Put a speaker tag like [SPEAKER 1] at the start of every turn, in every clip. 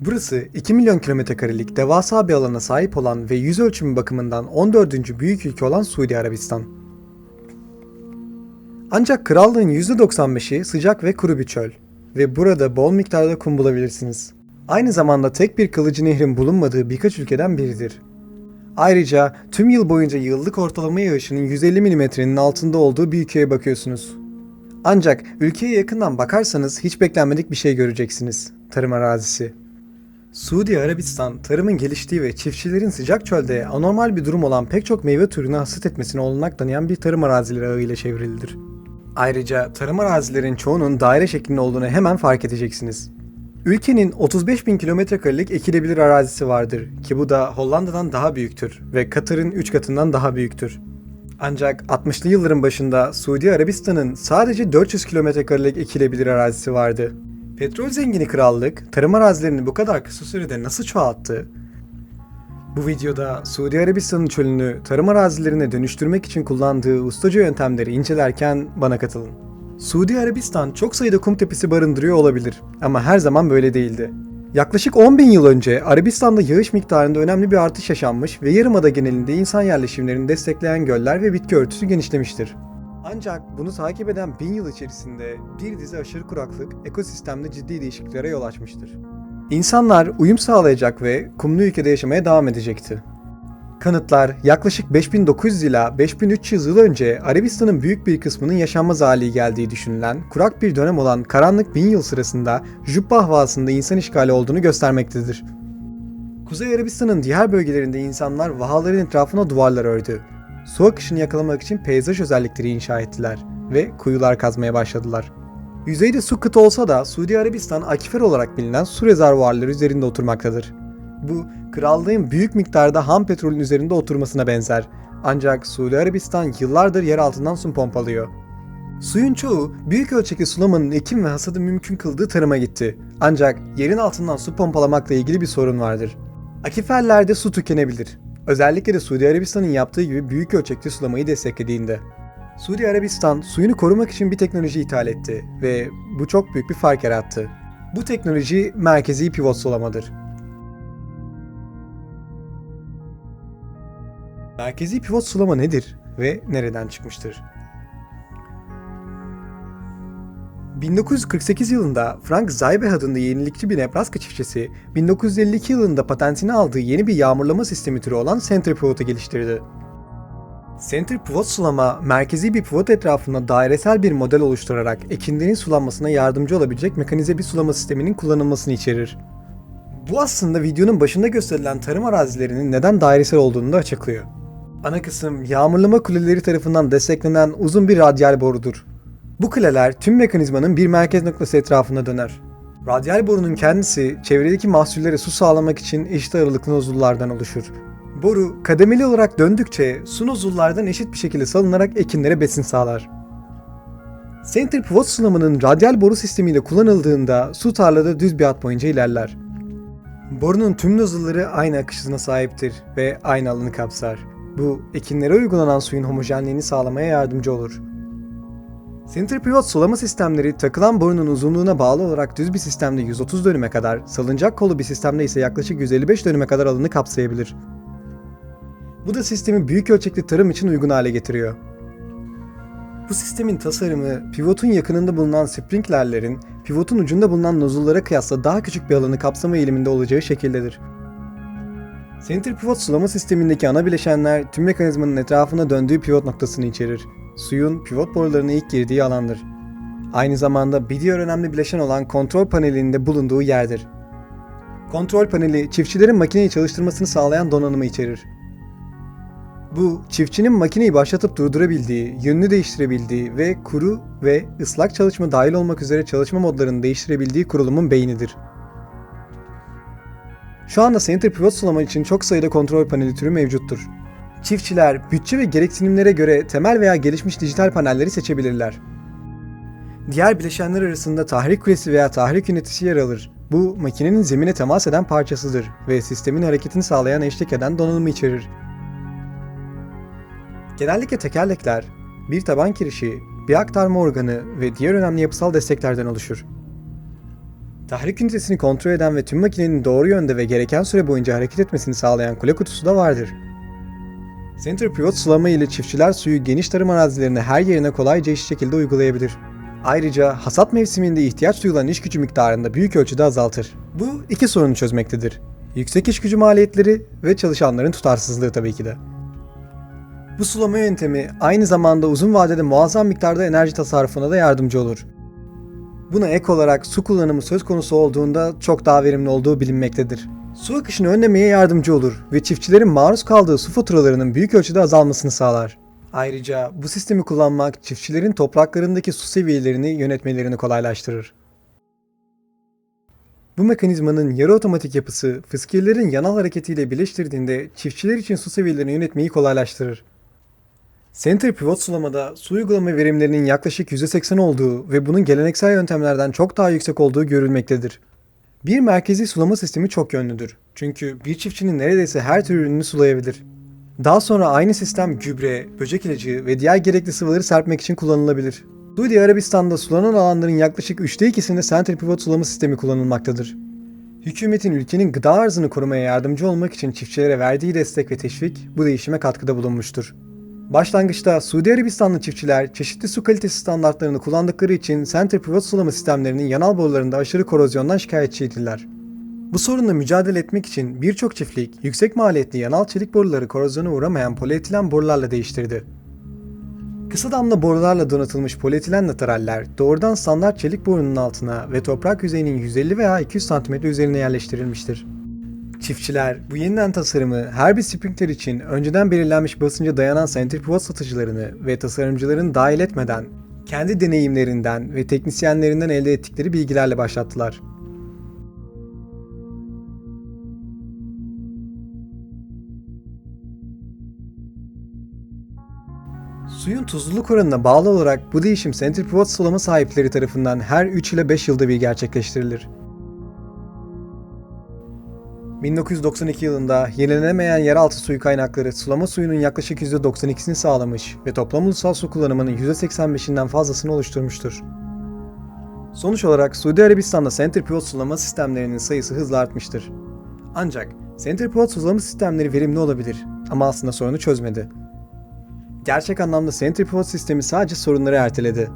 [SPEAKER 1] Burası 2 milyon kilometre karelik devasa bir alana sahip olan ve yüz ölçümü bakımından 14. büyük ülke olan Suudi Arabistan. Ancak krallığın %95'i sıcak ve kuru bir çöl ve burada bol miktarda kum bulabilirsiniz. Aynı zamanda tek bir kılıcı nehrin bulunmadığı birkaç ülkeden biridir. Ayrıca tüm yıl boyunca yıllık ortalama yağışının 150 milimetrenin altında olduğu bir ülkeye bakıyorsunuz. Ancak ülkeye yakından bakarsanız hiç beklenmedik bir şey göreceksiniz. Tarım arazisi. Suudi Arabistan, tarımın geliştiği ve çiftçilerin sıcak çölde anormal bir durum olan pek çok meyve türünü hasat etmesine olanak tanıyan bir tarım arazileri ağıyla çevrilidir. Ayrıca tarım arazilerin çoğunun daire şeklinde olduğunu hemen fark edeceksiniz. Ülkenin 35 bin kilometre ekilebilir arazisi vardır ki bu da Hollanda'dan daha büyüktür ve Katar'ın 3 katından daha büyüktür. Ancak 60'lı yılların başında Suudi Arabistan'ın sadece 400 kilometre ekilebilir arazisi vardı. Petrol zengini krallık tarım arazilerini bu kadar kısa sürede nasıl çoğalttı? Bu videoda Suudi Arabistan'ın çölünü tarım arazilerine dönüştürmek için kullandığı ustaca yöntemleri incelerken bana katılın. Suudi Arabistan çok sayıda kum tepesi barındırıyor olabilir ama her zaman böyle değildi. Yaklaşık 10 bin yıl önce Arabistan'da yağış miktarında önemli bir artış yaşanmış ve yarımada genelinde insan yerleşimlerini destekleyen göller ve bitki örtüsü genişlemiştir. Ancak bunu takip eden bin yıl içerisinde bir dizi aşırı kuraklık ekosistemde ciddi değişikliklere yol açmıştır. İnsanlar uyum sağlayacak ve kumlu ülkede yaşamaya devam edecekti. Kanıtlar yaklaşık 5900 ila 5300 yıl önce Arabistan'ın büyük bir kısmının yaşanmaz hale geldiği düşünülen kurak bir dönem olan karanlık bin yıl sırasında Jubba Havası'nda insan işgali olduğunu göstermektedir. Kuzey Arabistan'ın diğer bölgelerinde insanlar vahaların etrafına duvarlar ördü. Su akışını yakalamak için peyzaj özellikleri inşa ettiler ve kuyular kazmaya başladılar. Yüzeyde su kıtı olsa da Suudi Arabistan akifer olarak bilinen su rezervuarları üzerinde oturmaktadır. Bu, krallığın büyük miktarda ham petrolün üzerinde oturmasına benzer. Ancak Suudi Arabistan yıllardır yer altından su pompalıyor. Suyun çoğu büyük ölçekli sulamanın ekim ve hasadı mümkün kıldığı tarıma gitti. Ancak yerin altından su pompalamakla ilgili bir sorun vardır. Akiferlerde su tükenebilir. Özellikle de Suudi Arabistan'ın yaptığı gibi büyük ölçekli sulamayı desteklediğinde. Suudi Arabistan suyunu korumak için bir teknoloji ithal etti ve bu çok büyük bir fark yarattı. Bu teknoloji merkezi pivot sulamadır. Merkezi pivot sulama nedir ve nereden çıkmıştır? 1948 yılında Frank Zaybe adında yenilikçi bir Nebraska çiftçisi, 1952 yılında patentini aldığı yeni bir yağmurlama sistemi türü olan Centripivot'u geliştirdi. Center pivot sulama, merkezi bir pivot etrafında dairesel bir model oluşturarak ekinlerin sulanmasına yardımcı olabilecek mekanize bir sulama sisteminin kullanılmasını içerir. Bu aslında videonun başında gösterilen tarım arazilerinin neden dairesel olduğunu da açıklıyor. Ana kısım yağmurlama kuleleri tarafından desteklenen uzun bir radyal borudur. Bu kuleler tüm mekanizmanın bir merkez noktası etrafında döner. Radyal borunun kendisi çevredeki mahsullere su sağlamak için eşit aralıklı nozullardan oluşur. Boru kademeli olarak döndükçe su nozullardan eşit bir şekilde salınarak ekinlere besin sağlar. Center pivot sulamanın radyal boru sistemiyle kullanıldığında su tarlada düz bir hat boyunca ilerler. Borunun tüm nozulları aynı akış hızına sahiptir ve aynı alanı kapsar. Bu ekinlere uygulanan suyun homojenliğini sağlamaya yardımcı olur. Center pivot sulama sistemleri takılan borunun uzunluğuna bağlı olarak düz bir sistemde 130 dönüme kadar, salıncak kolu bir sistemde ise yaklaşık 155 dönüme kadar alanı kapsayabilir. Bu da sistemi büyük ölçekli tarım için uygun hale getiriyor. Bu sistemin tasarımı, pivotun yakınında bulunan sprinklerlerin, pivotun ucunda bulunan nozullara kıyasla daha küçük bir alanı kapsama eğiliminde olacağı şekildedir. Center pivot sulama sistemindeki ana bileşenler tüm mekanizmanın etrafına döndüğü pivot noktasını içerir. Suyun pivot borularına ilk girdiği alandır. Aynı zamanda bir diğer önemli bileşen olan kontrol panelinde bulunduğu yerdir. Kontrol paneli çiftçilerin makineyi çalıştırmasını sağlayan donanımı içerir. Bu, çiftçinin makineyi başlatıp durdurabildiği, yönünü değiştirebildiği ve kuru ve ıslak çalışma dahil olmak üzere çalışma modlarını değiştirebildiği kurulumun beynidir. Şu anda Center Pivot sulama için çok sayıda kontrol paneli türü mevcuttur. Çiftçiler, bütçe ve gereksinimlere göre temel veya gelişmiş dijital panelleri seçebilirler. Diğer bileşenler arasında tahrik kulesi veya tahrik yöneticisi yer alır. Bu, makinenin zemine temas eden parçasıdır ve sistemin hareketini sağlayan eşlik eden donanımı içerir. Genellikle tekerlekler, bir taban kirişi, bir aktarma organı ve diğer önemli yapısal desteklerden oluşur. Tahrik ünitesini kontrol eden ve tüm makinenin doğru yönde ve gereken süre boyunca hareket etmesini sağlayan kule kutusu da vardır. Center Pivot sulama ile çiftçiler suyu geniş tarım arazilerine her yerine kolayca eşit şekilde uygulayabilir. Ayrıca hasat mevsiminde ihtiyaç duyulan iş gücü miktarını da büyük ölçüde azaltır. Bu iki sorunu çözmektedir. Yüksek iş gücü maliyetleri ve çalışanların tutarsızlığı tabii ki de. Bu sulama yöntemi aynı zamanda uzun vadede muazzam miktarda enerji tasarrufuna da yardımcı olur. Buna ek olarak su kullanımı söz konusu olduğunda çok daha verimli olduğu bilinmektedir. Su akışını önlemeye yardımcı olur ve çiftçilerin maruz kaldığı su faturalarının büyük ölçüde azalmasını sağlar. Ayrıca bu sistemi kullanmak çiftçilerin topraklarındaki su seviyelerini yönetmelerini kolaylaştırır. Bu mekanizmanın yarı otomatik yapısı fıskiyelerin yanal hareketiyle birleştirdiğinde çiftçiler için su seviyelerini yönetmeyi kolaylaştırır. Center Pivot sulamada su uygulama verimlerinin yaklaşık %80 olduğu ve bunun geleneksel yöntemlerden çok daha yüksek olduğu görülmektedir. Bir merkezi sulama sistemi çok yönlüdür. Çünkü bir çiftçinin neredeyse her tür ürünü sulayabilir. Daha sonra aynı sistem gübre, böcek ilacı ve diğer gerekli sıvıları serpmek için kullanılabilir. Suudi Arabistan'da sulanan alanların yaklaşık 3'te 2'sinde Center Pivot sulama sistemi kullanılmaktadır. Hükümetin ülkenin gıda arzını korumaya yardımcı olmak için çiftçilere verdiği destek ve teşvik bu değişime katkıda bulunmuştur. Başlangıçta Suudi Arabistanlı çiftçiler çeşitli su kalitesi standartlarını kullandıkları için Center Pivot sulama sistemlerinin yanal borularında aşırı korozyondan şikayetçiydiler. Bu sorunla mücadele etmek için birçok çiftlik yüksek maliyetli yanal çelik boruları korozyona uğramayan polietilen borularla değiştirdi. Kısa damla borularla donatılmış polietilen lateraller doğrudan standart çelik borunun altına ve toprak yüzeyinin 150 veya 200 cm üzerine yerleştirilmiştir. Çiftçiler bu yeniden tasarımı her bir sprinkler için önceden belirlenmiş basınca dayanan sentripivot satıcılarını ve tasarımcıların dahil etmeden kendi deneyimlerinden ve teknisyenlerinden elde ettikleri bilgilerle başlattılar. Suyun tuzluluk oranına bağlı olarak bu değişim sentripivot sulama sahipleri tarafından her 3 ile 5 yılda bir gerçekleştirilir. 1992 yılında yenilenemeyen yeraltı suyu kaynakları sulama suyunun yaklaşık %92'sini sağlamış ve toplam ulusal su kullanımının %85'inden fazlasını oluşturmuştur. Sonuç olarak Suudi Arabistan'da center pivot sulama sistemlerinin sayısı hızla artmıştır. Ancak center pivot sulama sistemleri verimli olabilir ama aslında sorunu çözmedi. Gerçek anlamda center pivot sistemi sadece sorunları erteledi.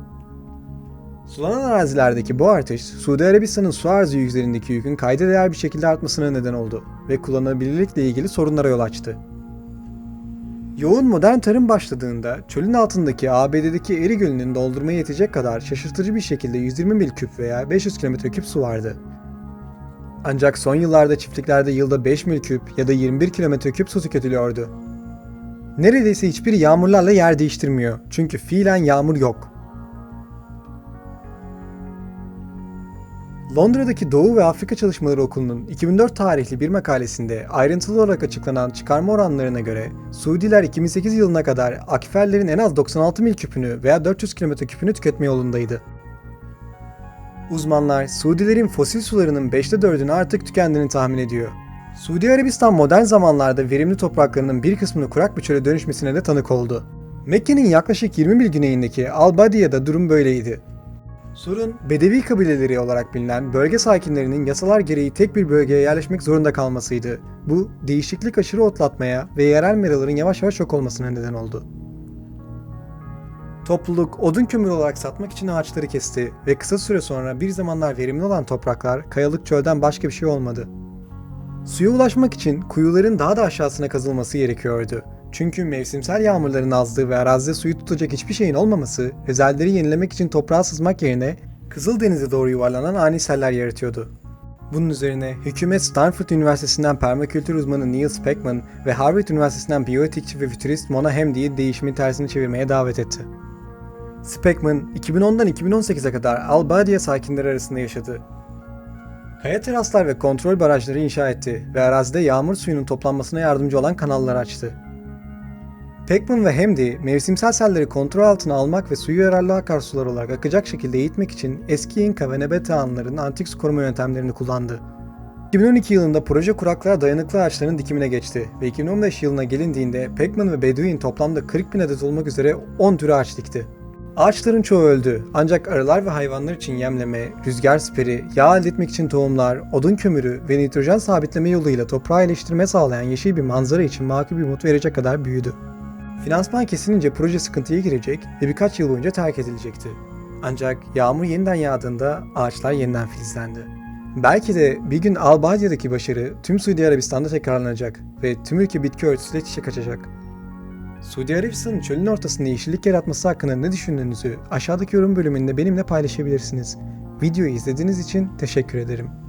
[SPEAKER 1] Sulanan arazilerdeki bu artış, Suudi Arabistan'ın su arzı üzerindeki yükün kayda değer bir şekilde artmasına neden oldu ve kullanılabilirlikle ilgili sorunlara yol açtı. Yoğun modern tarım başladığında çölün altındaki ABD'deki Eri Gölü'nün doldurmaya yetecek kadar şaşırtıcı bir şekilde 120 mil küp veya 500 kilometre küp su vardı. Ancak son yıllarda çiftliklerde yılda 5 mil küp ya da 21 kilometre küp su tüketiliyordu. Neredeyse hiçbiri yağmurlarla yer değiştirmiyor çünkü fiilen yağmur yok. Londra'daki Doğu ve Afrika Çalışmaları Okulu'nun 2004 tarihli bir makalesinde ayrıntılı olarak açıklanan çıkarma oranlarına göre Suudiler 2008 yılına kadar akiferlerin en az 96 mil küpünü veya 400 kilometre küpünü tüketme yolundaydı. Uzmanlar Suudilerin fosil sularının 5'te 4'ünü artık tükendiğini tahmin ediyor. Suudi Arabistan modern zamanlarda verimli topraklarının bir kısmını kurak bir çöle dönüşmesine de tanık oldu. Mekke'nin yaklaşık 20 mil güneyindeki Al-Badiye'de durum böyleydi. Sorun, Bedevi kabileleri olarak bilinen bölge sakinlerinin yasalar gereği tek bir bölgeye yerleşmek zorunda kalmasıydı. Bu, değişiklik aşırı otlatmaya ve yerel meraların yavaş yavaş yok olmasına neden oldu. Topluluk odun kömürü olarak satmak için ağaçları kesti ve kısa süre sonra bir zamanlar verimli olan topraklar kayalık çölden başka bir şey olmadı. Suya ulaşmak için kuyuların daha da aşağısına kazılması gerekiyordu. Çünkü mevsimsel yağmurların azlığı ve arazide suyu tutacak hiçbir şeyin olmaması, rezervleri yenilemek için toprağa sızmak yerine Kızıldeniz'e doğru yuvarlanan ani seller yaratıyordu. Bunun üzerine hükümet Stanford Üniversitesi'nden permakültür uzmanı Neil Speckman ve Harvard Üniversitesi'nden biyoetikçi ve fütürist Mona Hamdi'yi değişimin tersini çevirmeye davet etti. Speckman, 2010'dan 2018'e kadar Al-Badiye sakinleri arasında yaşadı. Kaya teraslar ve kontrol barajları inşa etti ve arazide yağmur suyunun toplanmasına yardımcı olan kanallar açtı. Peckman ve Hamdi, mevsimsel selleri kontrol altına almak ve suyu yararlı akarsular olarak akacak şekilde eğitmek için eski İnka ve Nebete Hanların antik su koruma yöntemlerini kullandı. 2012 yılında proje kuraklığa dayanıklı ağaçların dikimine geçti ve 2015 yılına gelindiğinde Peckman ve Bedouin toplamda 40 bin adet olmak üzere 10 tür ağaç dikti. Ağaçların çoğu öldü ancak arılar ve hayvanlar için yemleme, rüzgar siperi, yağ elde etmek için tohumlar, odun kömürü ve nitrojen sabitleme yoluyla toprağı iyileştirme sağlayan yeşil bir manzara için makul bir umut verecek kadar büyüdü. Finansman kesilince proje sıkıntıya girecek ve birkaç yıl boyunca terk edilecekti. Ancak yağmur yeniden yağdığında ağaçlar yeniden filizlendi. Belki de bir gün Albadya'daki başarı tüm Suudi Arabistan'da tekrarlanacak ve tüm ülke bitki örtüsüyle çiçek açacak. Suudi Arabistan'ın çölün ortasında yeşillik yaratması hakkında ne düşündüğünüzü aşağıdaki yorum bölümünde benimle paylaşabilirsiniz. Videoyu izlediğiniz için teşekkür ederim.